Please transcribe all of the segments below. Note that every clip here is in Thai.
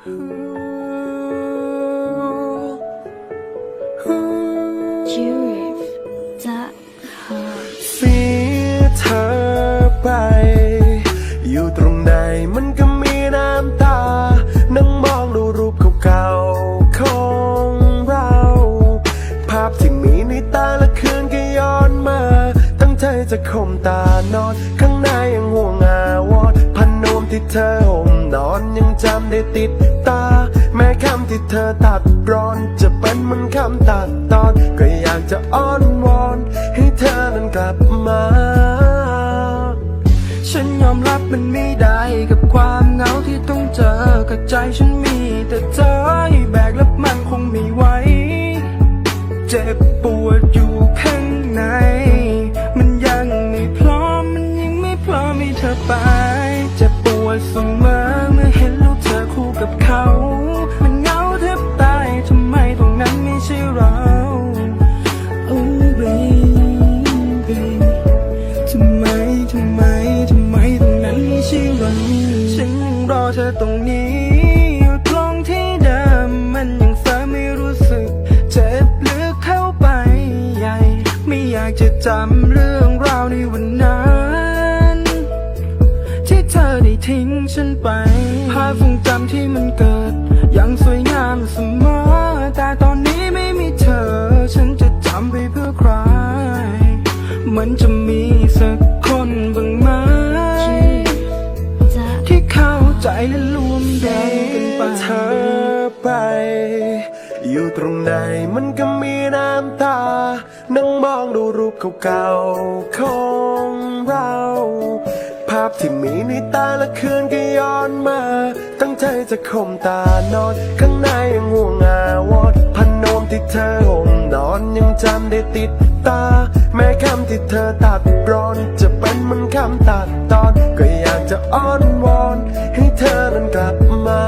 เสียเธอไป อยู่ตรงไหนมันก็มีน้ำตา นั่งมองดูรูปเก่าๆเรา ภาพที่มีในตาละคืนก็ย้อนมา ตั้งใจจะข่มตานอนข้างในยัง ที่เธอห่มนอนยังจำได้ติดตา แม้คำที่เธอตัดร้อน จะเป็นมันคำตัดตอน ก็อยากจะอ้อนวอน ให้เธอนั้นกลับมา ฉันยอมรับมันไม่ได้กับความเหงาที่ต้องเจอกับใจฉันมีแต่เธอแบกแล้วมันคงไม่ไหว เจ็บปวด ธอตรงนี้อยู่ตรงที่เดิมมันยังเสอไม่รู้สึก เจ็บลึกเข้าไปใหญ่ ไม่อยากจะจำเรื่องราวในวันนั้น ที่เธอได้ทิ้งฉันไปภาพทรงจำที่มันเกิด ยังสวยงามเสมอ แต่ตอนนี้ไม่มีเธอ ฉันจะจำไปเพื่อใครมันจะมี ใจและรวมแดงกันไปเธอไป อยู่ตรงไหนมันก็มีน้ำตา นั่งมองดูรูปเก่าๆของเรา ภาพที่มีในตาละคืนก็ย้อนมา ตั้งใจจะข่มตานอน ข้างในยังห่วงอาวรณ์พันนวมที่เธอห่มนอนยังจำได้ติดตา แม้คำที่เธอตัดร้อน จะเป็นมันคำตัดตอนก็ยาก จะอ้อนวอน ให้เธอนั้นกลับมา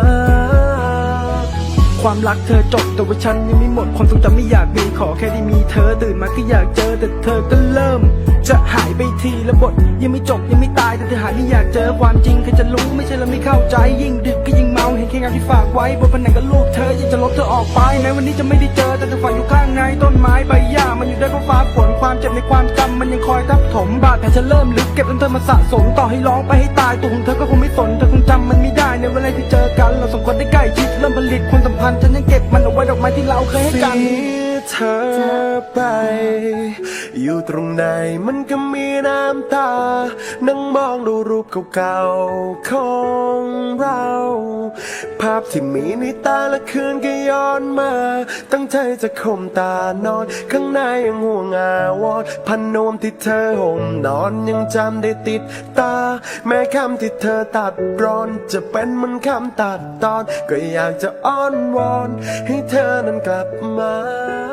ความรักเธอจบแต่ว่าฉันยังไม่หมดความทรงจำไม่อยากมีขอแค่ได้มีเธอตื่นมาก็อยากเจอแต่เธอก็เริ่ม จะหายไปทีละบทยังไม่จบยังไม่ตายแต่เธอหายไม่อยากเจอความจริงใครจะรู้ไม่ใช่เราไม่เข้าใจยิ่งดึก งามางที่ฝากไว้บนผนังกับลูกเธออยากจะลบเธอออกไปแม้วันนี้จะไม่ได้เจอแต่เธอฝันอยู่ข้างในต้นไม้ใบหญ้ามันอยู่ได้เพราะฟ้าฝนความเจ็บในความจำมันยังคอยทับถมบาดแผลจะเริ่มลึกเก็บจนเธอมาสะสมต่อให้ร้องไปให้ตายตัวของเธอก็คงไม่สนเธอคงจำมันไม่ได้ในเวลาที่เจอกัน เราสองคนได้ใกล้ชิดเริ่มผลิตความสัมพันธ์ฉันยังเก็บมันเอาไว้ดอกไม้ที่เราเคยให้กัน เธอไป อยู่ตรงไหนมันก็มีน้ำตา นั่งมองดูรูปเก่าๆของเรา ภาพที่มีในตาละคืนก็ย้อนมา ตั้งใจจะข่มตานอน ข้างในยังห่วงอาวรณ์พันนวมที่เธอห่มนอนยังจำได้ติดตา แม้คำที่เธอตัดร้อน จะเป็นมันคำตัดตอน ก็อยากจะอ้อนวอน ให้เธอนั้นกลับมา